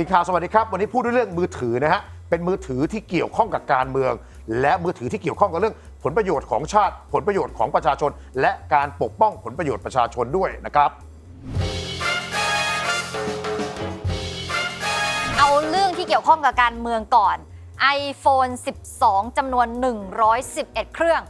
ติข่าวสวัสดีครับ วันนี้พูดด้วยเรื่องมือถือนะฮะเป็นมือถือที่เกี่ยวข้องกับการเมือง และมือถือที่เกี่ยวข้องกับเรื่องผลประโยชน์ของชาติ ผลประโยชน์ของประชาชน และการปกป้องผลประโยชน์ประชาชนด้วยนะครับ เอาเรื่องที่เกี่ยวข้องกับการเมืองก่อน iPhone 12 จำนวน 111 เครื่อง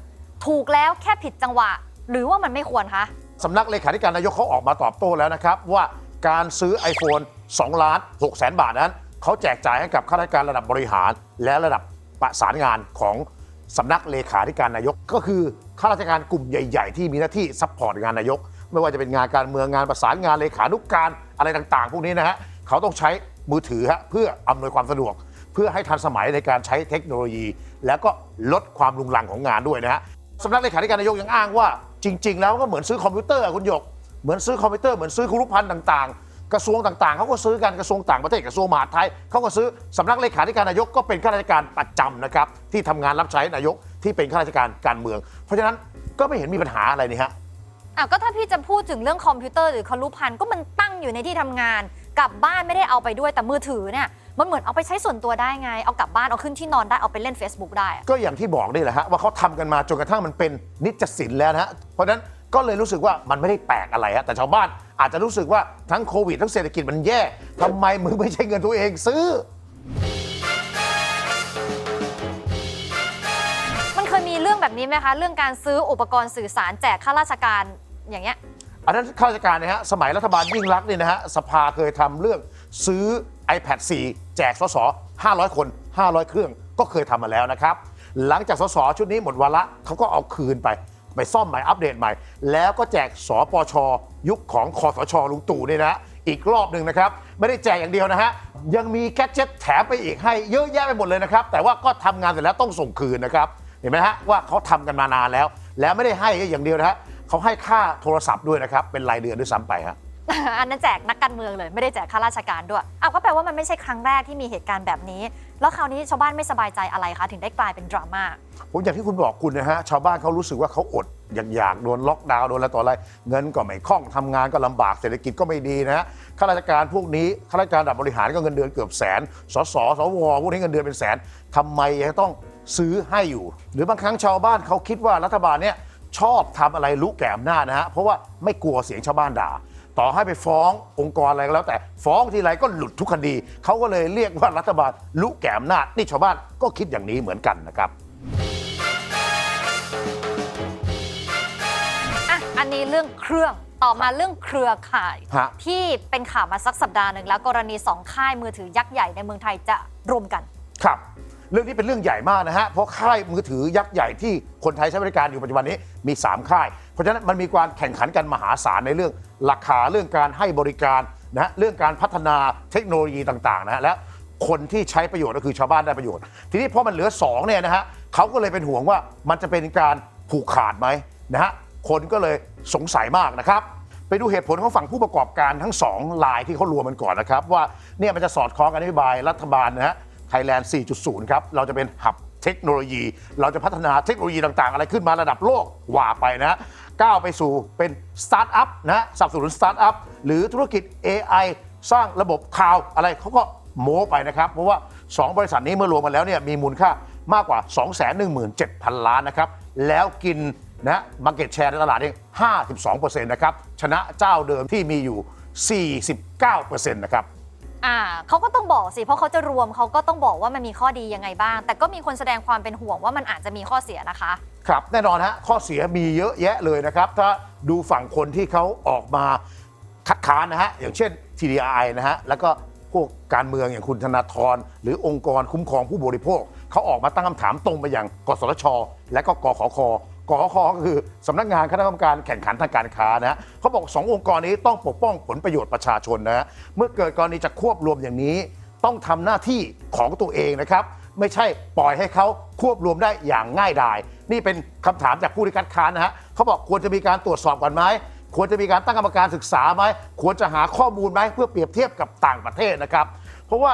ถูกแล้วแค่ผิดจังหวะ หรือว่ามันไม่ควรคะสำนักเลขาธิการนายกเขาออกมาตอบโต้แล้วนะครับว่า การซื้อ iPhone 2ล้าน6แสนบาทนั้น เขาแจกจ่ายให้กับข้าราชการระดับบริหาร และระดับประสานงานของสำนักเลขาธิการนายก ก็คือข้าราชการกลุ่มใหญ่ ๆ ที่มีหน้าที่ซัพพอร์ตงานนายก ไม่ว่าจะเป็นงานการเมืองงานประสานงานเลขานุกการอะไรต่างๆ พวกนี้นะฮะเขาต้องใช้มือถือฮะเพื่ออำนวยความสะดวก เพื่อให้ทันสมัยในการใช้เทคโนโลยี แล้วก็ลดความรุงรังของงานด้วยนะฮะสำนักเลขาธิการนายกยังอ้างว่าจริง ๆ แล้วก็เหมือนซื้อคอมพิวเตอร์คุณหยก เหมือนซื้อคอมพิวเตอร์เหมือนซื้อครุภัณฑ์ต่าง ๆ กระทรวงต่างๆเขาก็ซื้อกันกระทรวงต่างประเทศกระทรวงมหาดไทยเขาก็ซื้อสำนักเลขาธิการนายกก็เป็นข้าราชการประจำนะครับที่ทำงานรับใช้นายกที่เป็นข้าราชการการเมือง เพราะฉะนั้นก็ไม่เห็นมีปัญหาอะไรนี่ฮะอะก็ถ้าพี่จะพูดถึงเรื่องคอมพิวเตอร์หรือคอรุพันธ์ก็มันตั้งอยู่ในที่ทำงาน กลับบ้านไม่ได้เอาไปด้วยแต่มือถือเนี่ยมันเหมือนเอาไปใช้ส่วนตัวได้ไง เอากลับบ้านเอาขึ้นที่นอนได้เอาไปเล่น Facebook ได้อะก็อย่างที่บอกนี่แหละฮะว่าเขาทำกันมาจนกระทั่งมันเป็นนิจศิลป์แล้วนะฮะเพราะฉะนั้น ก็เลยรู้สึกว่ามันไม่ได้แปลกอะไรฮะแต่ชาวบ้านอาจจะรู้สึกว่าทั้งโควิดทั้งเศรษฐกิจมันแย่ทำไมมึงไม่ใช่เงินตัวเองซื้อ มันเคยมีเรื่องแบบนี้ไหมคะ เรื่องการซื้ออุปกรณ์สื่อสารแจกข้าราชการอย่างเงี้ย อันนั้นข้าราชการนะฮะสมัยรัฐบาลยิ่งรักษณ์เนี่ยนะฮะสภาเคยทำเรื่องซื้อ iPad 4 แจกสส500 คน 500 เครื่องก็เคยทำมาแล้วนะครับ หลังจากสสชุดนี้หมดวาระเขาก็เอาคืนไป ไปซ่อมใหม่อัปเดตใหม่ แล้วก็แจกสปช ยุคของคอสชลุงตู่เนี่ยนะฮะอีกรอบหนึ่งนะครับ ไม่ได้แจกอย่างเดียวนะฮะ ยังมีแกดเจ็ตแถมไปอีกให้เยอะแยะไปหมดเลยนะครับ แต่ว่าก็ทำงานเสร็จแล้วต้องส่งคืนนะครับ เห็นไหมฮะว่าเขาทำกันมานานแล้ว แล้วไม่ได้ให้แค่อย่างเดียวนะฮะเขาให้ค่าโทรศัพท์ด้วยนะครับเป็นรายเดือนด้วยซ้ำไปฮะ อันนั้นแจกนักการเมืองเลยไม่ได้แจกข้าราชการด้วยอ้าวก็แปลว่ามันไม่ใช่ครั้งแรกที่มีเหตุการณ์แบบนี้ แล้วคราวนี้ชาวบ้านไม่สบายใจอะไรคะถึงได้กลายเป็นดราม่าผมอย่างที่คุณบอกคุณนะฮะชาวบ้านเขารู้สึกว่าเขาอดอยากอยากโดนล็อกดาวน์โดนอะไรต่ออะไร เงินก็ไม่คล่องทำงานก็ลำบากเศรษฐกิจก็ไม่ดีนะฮะข้าราชการพวกนี้ข้าราชการระดับบริหารก็เงินเดือนเกือบแสนสสสวพวกนี้เงินเดือนเป็นแสนทำไมยังต้องซื้อให้อยู่ หรือบางครั้งชาวบ้านเขาคิดว่ารัฐบาลเนี่ยชอบทำอะไรรู้แก่อำนาจนะฮะเพราะว่าไม่กลัวเสียงชาวบ้านด่า ต่อให้ไปฟ้ององค์กรอะไรก็แล้ว แต่ฟ้องทีไรก็หลุดทุกคดี เขาก็เลยเรียกว่ารัฐบาลรู้แก่อำนาจนี่ชาวบ้านก็คิดอย่างนี้เหมือนกันนะครับอะอันนี้เรื่องเครื่องต่อมาเรื่องเครือข่าย ฮะ ที่เป็นข่าวมาสักสัปดาห์หนึ่งแล้วกรณีสองค่ายมือถือยักษ์ใหญ่ในเมืองไทยจะรวมกัน ครับ เรื่องนี้เป็นเรื่องใหญ่มากนะฮะ เพราะค่ายมือถือยักษ์ใหญ่ที่คนไทยใช้บริการอยู่ปัจจุบันนี้มี 3 ค่าย เพราะฉะนั้นมันมีการแข่งขันกันมหาศาลในเรื่อง ราคาเรื่องการให้บริการนะฮะเรื่องการพัฒนาเทคโนโลยีต่างๆนะฮะและคนที่ใช้ประโยชน์ก็คือชาวบ้านได้ประโยชน์ ทีนี้พอมันเหลือ2เนี่ยนะฮะเขาก็เลยเป็นห่วงว่ามันจะเป็นการผูกขาดไหมนะฮะคนก็เลยสงสัยมากนะครับไปดูเหตุผลของฝั่งผู้ประกอบการทั้งสองลายที่เขารวมมันก่อนนะครับ ว่าเนี่ยมันจะสอดคล้องกับนโยบายรัฐบาลนะฮะไทยแลนด์ 4.0 ครับเราจะเป็นหับเทคโนโลยี เราจะพัฒนาเทคโนโลยีต่างๆ อะไรขึ้นมาระดับโลกว่าไปนะฮะ ก้าวไปสู่เป็นสตาร์ทอัพนะฮะสนับสนุนสตาร์ทอัพหรือธุรกิจ AI สร้างระบบข่าวอะไรเขาก็โม้ไปนะครับ เพราะว่า 2 บริษัทนี้เมื่อรวมกันแล้วเนี่ยมีมูลค่ามากกว่า 217,000 ล้านนะครับ แล้วกินนะมาร์เก็ตแชร์ในตลาดเอง52%นะครับ ชนะเจ้าเดิมที่มีอยู่ 49%นะครับ อ่าเขาก็ต้องบอกสิเพราะเขาจะรวมเขาก็ต้องบอกว่ามันมีข้อดียังไงบ้าง แต่ก็มีคนแสดงความเป็นห่วงว่ามันอาจจะมีข้อเสียนะคะ ครับแน่นอนฮะข้อเสียมีเยอะแยะเลยนะครับ ถ้าดูฝั่งคนที่เขาออกมาคัดค้านนะฮะอย่างเช่น TDI นะฮะแล้วก็พวกการเมืองอย่างคุณธนาธรหรือองค์กรคุ้มครองผู้บริโภคเขาออกมาตั้งคำถามตรงไปอยังกสทช และก็กขค กขคก็คือสำนักงานคณะกรรมการแข่งขันทางการค้านะฮะเขาบอกสององค์กรนี้ต้องปกป้องผลประโยชน์ประชาชนนะฮะเมื่อเกิดกรณีจะควบรวมอย่างนี้ ต้องทำหน้าที่ของตัวเองนะครับ ไม่ใช่ปล่อยให้เขาควบรวมได้อย่างง่ายดาย นี่เป็นคำถามจากผู้ที่คัดค้านนะฮะเขาบอกควรจะมีการตรวจสอบก่อนไหมควรจะมีการตั้งกรรมการศึกษาไหมควรจะหาข้อมูลไหมเพื่อเปรียบเทียบกับต่างประเทศนะครับ เพราะว่า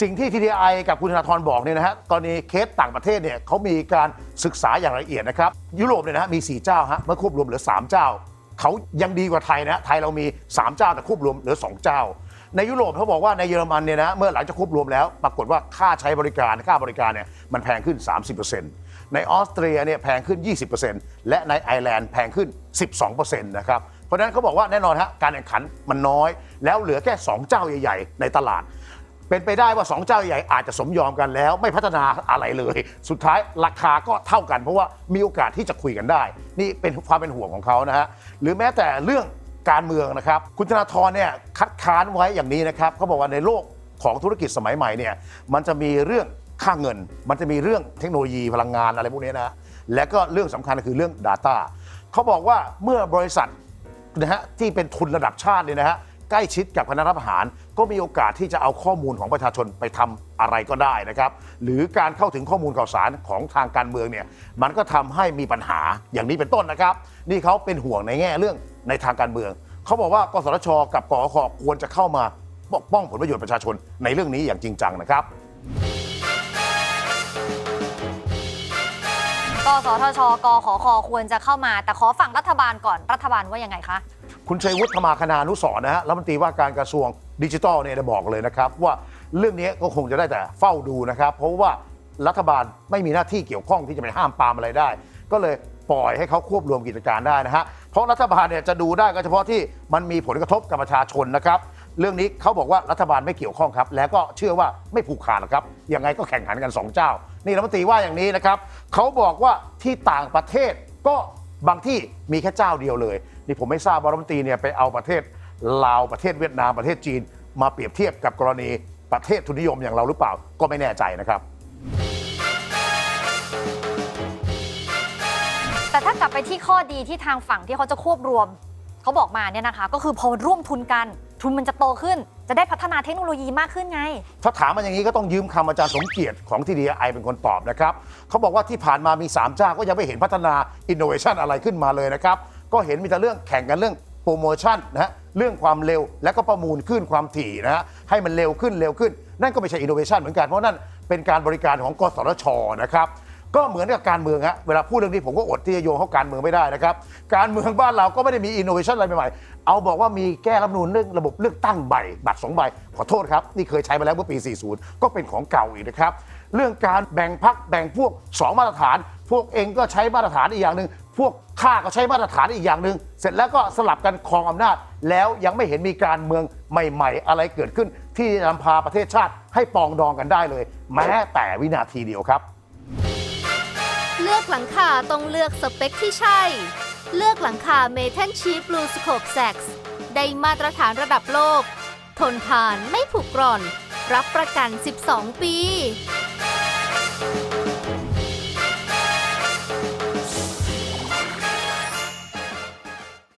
สิ่งที่ TDI กับคุณธนาธรบอกเนี่ยนะฮะกรณีเคสต่างประเทศเนี่ยเขามีการศึกษาอย่างละเอียดนะครับ ยุโรปเนี่ยนะฮะมี 4 เจ้าฮะเมื่อควบรวมเหลือ 3 เจ้า เขายังดีกว่าไทยนะฮะไทยเรามี 3 เจ้าแต่ควบรวมเหลือ 2 เจ้า ในยุโรปเขาบอกว่าในเยอรมันเนี่ยนะเมื่อหลังจากควบรวมแล้ว ปรากฏว่าค่าใช้บริการค่าบริการเนี่ยมันแพงขึ้น 30%ในออสเตรียเนี่ยแพงขึ้น 20%และในไอร์แลนด์แพงขึ้น 12%นะครับเพราะฉะนั้นเขาบอกว่าแน่นอนฮะการแข่งขันมันน้อย แล้วเหลือแค่ 2 เจ้าใหญ่ ๆ ในตลาด เป็นไปได้ว่า2เจ้าใหญ่อาจจะสมยอมกันแล้ว ไม่พัฒนาอะไรเลย สุดท้ายราคาก็เท่ากัน เพราะว่ามีโอกาสที่จะคุยกันได้ นี่เป็นความเป็นห่วงของเขานะฮะหรือแม้แต่เรื่องการเมืองนะครับ คุณธนาธรเนี่ยคัดค้านไว้อย่างนี้นะครับเขาบอกว่าในโลกของธุรกิจสมัยใหม่เนี่ยมันจะมีเรื่องค่าเงิน มันจะมีเรื่องเทคโนโลยีพลังงานอะไรพวกนี้นะและก็เรื่องสำคัญก็คือเรื่อง Data เขาบอกว่าเมื่อบริษัทนะฮะที่เป็นทุนระดับชาติเนี่ยนะฮะ ใกล้ชิดกับคณะรัฐประหาร ก็มีโอกาสที่จะเอาข้อมูลของประชาชนไปทำอะไรก็ได้นะครับ หรือการเข้าถึงข้อมูลข่าวสารของทางการเมืองเนี่ยมันก็ทำให้มีปัญหาอย่างนี้เป็นต้นนะครับ นี่เขาเป็นห่วงในแง่เรื่องในทางการเมืองเขาบอกว่ากสทช กับกอคควรจะเข้ามาปกป้องผลประโยชน์ประชาชนในเรื่องนี้อย่างจริงจังนะครับกสทช กขคควรจะเข้ามา แต่ขอฝั่งรัฐบาลก่อน รัฐบาลว่ายังไงคะ คุณชัยวุฒิธรรมาคณานุสรนะฮะรัฐมนตรีว่าการกระทรวงดิจิทัลเนี่ยได้บอกเลยนะครับ ว่าเรื่องนี้ก็คงจะได้แต่เฝ้าดูนะครับ เพราะว่ารัฐบาลไม่มีหน้าที่เกี่ยวข้องที่จะไปห้ามปามอะไรได้ ก็เลยปล่อยให้เขาควบรวมกิจการได้นะฮะเพราะรัฐบาลเนี่ยจะดูได้ก็เฉพาะที่มันมีผลกระทบกับประชาชนนะครับเรื่องนี้เขาบอกว่ารัฐบาลไม่เกี่ยวข้องครับ แล้วก็เชื่อว่าไม่ผูกขาดหรอกครับยังไงก็แข่งขันกันสองเจ้า นี่รัฐมนตรีว่าอย่างนี้นะครับเขาบอกว่าที่ต่างประเทศก็บางที่มีแค่เจ้าเดียวเลย นี่ผมไม่ทราบว่ารัฐมนตรีเนี่ยไปเอาประเทศลาวประเทศเวียดนามประเทศจีน มาเปรียบเทียบกับกรณีประเทศทุนนิยมอย่างเราหรือเปล่าก็ไม่แน่ใจนะครับ แต่ถ้ากลับไปที่ข้อดีที่ทางฝั่งที่เขาจะควบรวม เขาบอกมาเนี่ยนะคะ ก็คือพอร่วมทุนกัน ทุนมันจะโตขึ้น จะได้พัฒนาเทคโนโลยีมากขึ้นไง ถ้าถามมันอย่างนี้ก็ต้องยืมคำอาจารย์สมเกียรติของทีดีไอเป็นคนตอบนะครับเขาบอกว่าที่ผ่านมามี3เจ้าก็ยังไม่เห็นพัฒนาอินโนเวชันอะไรขึ้นมาเลยนะครับ ก็เห็นมีแต่เรื่องแข่งกันเรื่องโปรโมชั่นนะฮะเรื่องความเร็วและก็ประมูลขึ้นความถี่นะฮะให้มันเร็วขึ้นเร็วขึ้น นั่นก็ไม่ใช่อินโนเวชันเหมือนกันเพราะนั่นเป็นการบริการของกสทชนะครับก็เหมือนกับการเมืองฮะเวลาพูดเรื่องนี้ผมก็อดที่จะโยงเข้าการเมืองไม่ได้นะครับ การเมืองบ้านเราก็ไม่ได้มีอินโนเวชันอะไรใหม่ๆ เอาบอกว่ามีแก้รัฐนูญเรื่องระบบเลือกตั้งใบ บัตรสองใบ ขอโทษครับ นี่เคยใช้มาแล้วเมื่อปี 40 ก็เป็นของเก่าอีกนะครับ เรื่องการแบ่งพักแบ่งพวก 2 มาตรฐาน พวกเองก็ใช้มาตรฐานอีกอย่างหนึ่ง พวกข้าก็ใช้มาตรฐานอีกอย่างหนึ่งเสร็จแล้วก็สลับกันครองอำนาจ แล้วยังไม่เห็นมีการเมืองใหม่ ๆ อะไรเกิดขึ้น ที่จะนำพาประเทศชาติให้ปองดองกันได้เลย แม้แต่วินาทีเดียวครับ เลือกหลังคาต้องเลือกสเปคที่ใช่ เลือกหลังคาเมทัลชี Blue Scope Sax ได้มาตรฐานระดับโลก ทนทานไม่ผุกร่อน รับประกัน 12 ปี